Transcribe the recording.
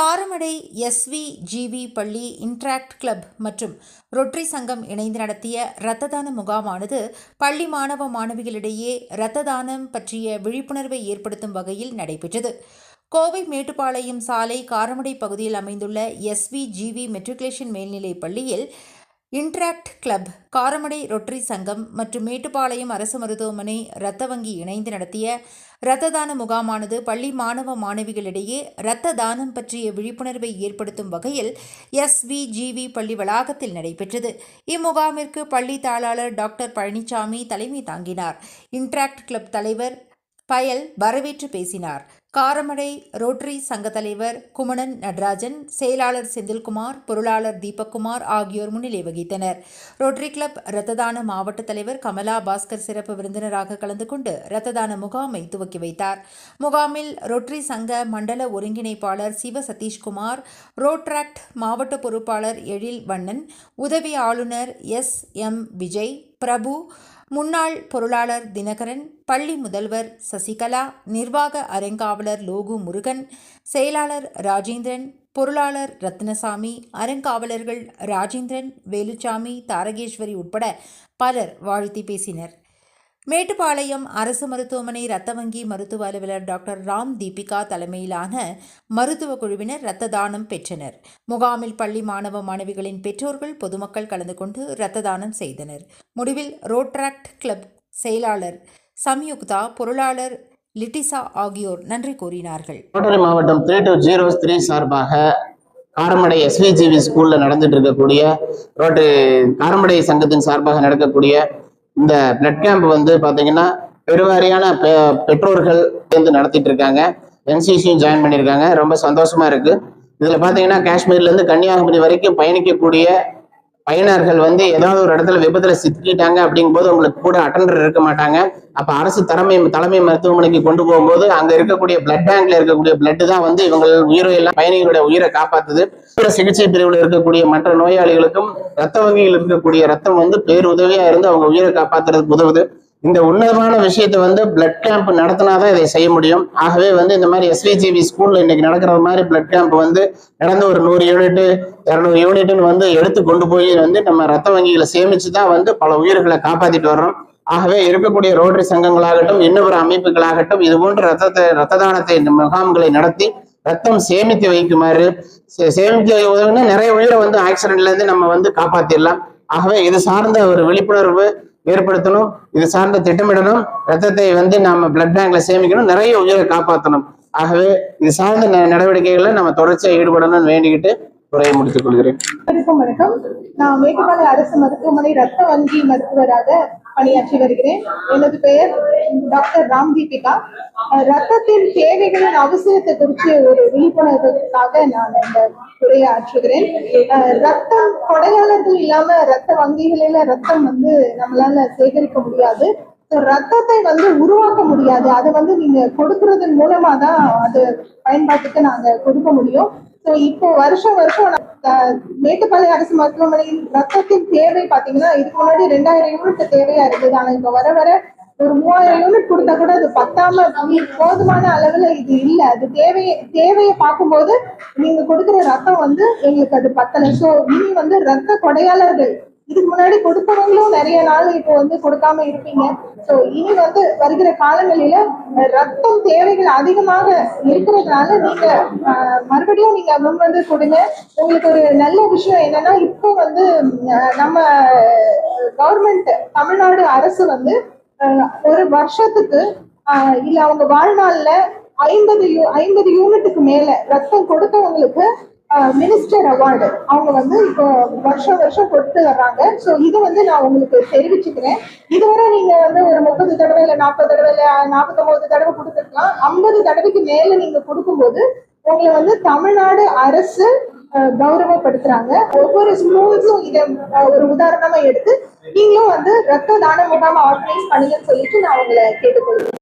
Karamadai SV GV பள்ளி interact club மற்றும் rotary சங்கம் இணைந்து நடத்திய இரத்த தான முகாமானது பள்ளி மாணவ மாணவிகளிடையே இரத்த தானம் பற்றிய விழிப்புணர்வை ஏற்படுத்தும் வகையில் நடைபெற்றது. கோவை மேட்டுப்பாளையம் சாலை காரமடை பகுதியில் அமைந்துள்ள எஸ்வி ஜிவி மெட்ரிகுலேஷன் மேல்நிலைப் பள்ளியில் இன்ட்ராக்ட் கிளப் காரமடை ரொட்டரி சங்கம் மற்றும் மேட்டுப்பாளையம் அரசு மருத்துவமனை இரத்த வங்கி இணைந்து நடத்திய இரத்த தான முகாமானது பள்ளி மாணவ மாணவிகளிடையே இரத்த தானம் பற்றிய விழிப்புணர்வை ஏற்படுத்தும் வகையில் எஸ்விஜிவி பள்ளி வளாகத்தில் நடைபெற்றது. இம்முகாமிற்கு பள்ளி தாளாளர் டாக்டர் பழனிசாமி தலைமை தாங்கினார். இன்ட்ராக்ட் கிளப் தலைவர் பயல் வரவேற்று பேசினார். காரமடை ரோட்டரி சங்க தலைவர் குமணன் நடராஜன் செயலாளர் செந்தில்குமார் பொருளாளர் தீபக்குமார் ஆகியோர் முன்னிலை வகித்தனர். ரோட்டரி கிளப் ரத்ததான மாவட்ட தலைவர் கமலா பாஸ்கர் சிறப்பு விருந்தினராக கலந்து கொண்டு ரத்ததான முகாமை துவக்கி வைத்தார். முகாமில் ரோட்டரி சங்க மண்டல ஒருங்கிணைப்பாளர் சிவ சதீஷ்குமார் ரோட்ராக்ட் மாவட்ட பொறுப்பாளர் எழில் வண்ணன் உதவி ஆளுநர் எஸ் எம் விஜய் பிரபு முன்னாள் பொருளாளர் தினகரன் பள்ளி முதல்வர் சசிகலா நிர்வாக அறங்காவலர் லோகு முருகன் செயலாளர் ராஜேந்திரன் பொருளாளர் ரத்னசாமி அறங்காவலர்கள் ராஜேந்திரன் வேலுச்சாமி தாரகேஸ்வரி உட்பட பலர் வாழ்த்தி பேசினர். மேட்டுப்பாளையம் அரசு மருத்துவமனை இரத்த வங்கி மருத்துவ அலுவலர் டாக்டர் ராம் தீபிகா தலைமையிலான மருத்துவ குழுவினர் இரத்த தானம் பெற்றனர். முகாமில் பள்ளி மாணவ மாணவிகளின் பெற்றோர்கள் பொதுமக்கள் கலந்து கொண்டு இரத்த தானம் செய்தனர். முடிவில் ரோட்ராக்ட் கிளப் செயலாளர் சம்யுக்தா பொருளாளர் லிட்டிசா ஆகியோர் நன்றி கூறினார்கள். ரோட்டரி மாவட்டம் த்ரீ டூ ஜீரோ த்ரீ சார்பாக காரமடை எஸ்விஜிவி ஸ்கூலில் நடந்துட்டு இருக்கக்கூடிய ரோட்டரி காரமடை சங்கத்தின் சார்பாக நடக்கக்கூடிய இந்த பிளட் கேம்ப் வந்து பார்த்தீங்கன்னா பெருவாரியான பெ- பெற்றோர்கள் சேர்ந்து நடத்திட்டு இருக்காங்க என்சிசியும் ஜாயின் பண்ணியிருக்காங்க. ரொம்ப சந்தோஷமா இருக்கு. இதில் பார்த்தீங்கன்னா காஷ்மீர்லேருந்து கன்னியாகுமரி வரைக்கும் பயணிக்கக்கூடிய பயனர்கள் வந்து ஏதாவது ஒரு இடத்துல விபத்துல சிக்கிட்டாங்க அப்படிங்கும்போது உங்களுக்கு கூட அட்டண்டர் இருக்க மாட்டாங்க. அப்ப அரசு தலைமை தலைமை மருத்துவமனைக்கு கொண்டு போகும்போது அங்க இருக்கக்கூடிய பிளட் பேங்க்ல இருக்கக்கூடிய பிளட் தான் வந்து இவங்க உயிரை எல்லாம் பயணிகளுடைய உயிரை காப்பாத்துது. சிகிச்சை பிரிவில் இருக்கக்கூடிய மற்ற நோயாளிகளுக்கும் ரத்த வங்கியில் இருக்கக்கூடிய ரத்தம் வந்து பேருதவியா இருந்து அவங்க உயிரை காப்பாத்துறதுக்கு உதவுது. இந்த உன்னதமான விஷயத்தை வந்து பிளட் கேம்ப் நடத்தினாதான் இதை செய்ய முடியும். ஆகவே வந்து இந்த மாதிரி எஸ்விஜிபி ஸ்கூல்ல இன்னைக்கு நடக்கிற மாதிரி பிளட் கேம்ப் வந்து நடந்து ஒரு நூறு யூனிட்டு இரநூறு யூனிட்டுன்னு வந்து எடுத்து கொண்டு போய் வந்து நம்ம ரத்த வங்கிகளை சேமிச்சு தான் வந்து பல உயிர்களை காப்பாத்திட்டு வர்றோம். ஆகவே இருக்கக்கூடிய ரோட்டரி சங்கங்களாகட்டும் இன்னொரு அமைப்புகளாகட்டும் இது போன்ற ரத்தத்தை ரத்த தானத்தை இந்த முகாம்களை நடத்தி ரத்தம் சேமித்து வைக்குமாறு சே- சேமித்து உதவுனா நிறைய உயிரை வந்து ஆக்சிடென்ட்ல இருந்து நம்ம வந்து காப்பாத்திடலாம். ஆகவே இது சார்ந்த ஒரு விழிப்புணர்வு ஏற்படுத்தணும் இது சார்ந்த திட்டமிடணும் ரத்தத்தை வந்து நம்ம பிளட் பேங்க்ல சேமிக்கணும் நிறைய உயிரை காப்பாற்றணும் ஆகவே இது சார்ந்த ந- நம்ம தொடர்ச்சியா ஈடுபடணும்னு வேண்டிக்கிட்டு உரையை முடித்துக் கொள்கிறேன். வணக்கம். நான் மேட்டுப்பாளைய அரசு மருத்துவமனை ரத்த வங்கி மருத்துவராக பணியாற்றி வருகிறேன். எனது பெயர் டாக்டர் ராம் தீபிகா. ரத்தத்தின் தேவைகளின் அவசியத்தை குறித்து ஒரு விழிப்புணர்வுக்காக நான் இந்த உரையை ஆற்றுகிறேன். ரத்தம் கொடையாளர்கள் இல்லாம ரத்த வங்கிகளில ரத்தம் வந்து நம்மளால சேகரிக்க முடியாது. ரத்தத்தை வந்து உருவாக்க முடியாது. அதை வந்து நீங்க கொடுக்கறதன் மூலமா தான் அது பயன்பாட்டுக்கு நாங்க கொடுக்க முடியும். ஸோ இப்போ வருஷம் வருஷம் மேட்டுப்பாளைய மேட்டுப்பாளையம் அரசு மருத்துவமனையின் ரத்தத்தின் தேவை பாத்தீங்கன்னா இதுக்கு முன்னாடி ரெண்டாயிரம் யூனிட் தேவையா இருந்தது. ஆனா இப்ப வர வர ஒரு மூவாயிரம் யூனிட் கொடுத்தா கூட அது பத்தாம போதுமான அளவுல இது இல்ல. அது தேவையை தேவையை பார்க்கும்போது நீங்க கொடுக்குற ரத்தம் வந்து எங்களுக்கு அது பத்தலை. ஸோ இனி வந்து ரத்த கொடையாளர்கள் இதுக்கு முன்னாடி கொடுத்தவங்களும் நிறைய நாள் இப்போ வந்து கொடுக்காம இருப்பீங்க. சோ இனி வந்து வருகிற காலங்களில ரத்தம் தேவைகள் அதிகமாக இருக்கிறதுனால நீங்க மறுபடியும் நீங்க முன் வந்து கொடுங்க. உங்களுக்கு ஒரு நல்ல விஷயம் என்னன்னா இப்போ வந்து நம்ம கவர்மெண்ட் தமிழ்நாடு அரசு வந்து ஒரு வருஷத்துக்கு இல்ல அவங்க வாழ்நாள்ல ஐம்பது யூ ஐம்பது யூனிட்டுக்கு மேல ரத்தம் கொடுத்தவங்களுக்கு மினிஸ்டர் அவார்டு அவங்க வந்து இப்போ வருஷம் வருஷம் கொடுத்து வர்றாங்க. ஸோ இது வந்து நான் உங்களுக்கு தெரிவிச்சுக்கிறேன். இதுவரை நீங்க வந்து ஒரு முப்பது தடவை இல்லை நாற்பது தடவை இல்லை நாற்பத்தொம்பது தடவை கொடுத்துருக்கலாம். ஐம்பது தடவைக்கு மேல நீங்க கொடுக்கும்போது உங்களை வந்து தமிழ்நாடு அரசு கௌரவப்படுத்துறாங்க. ஒவ்வொரு ஸ்கூல்ஸும் இதை ஒரு உதாரணமா எடுத்து நீங்களும் வந்து ரத்த தான முகாம் ஆர்கனைஸ் பண்ணுங்கன்னு சொல்லிட்டு நான் உங்களை கேட்டுக்கொள்கிறேன்.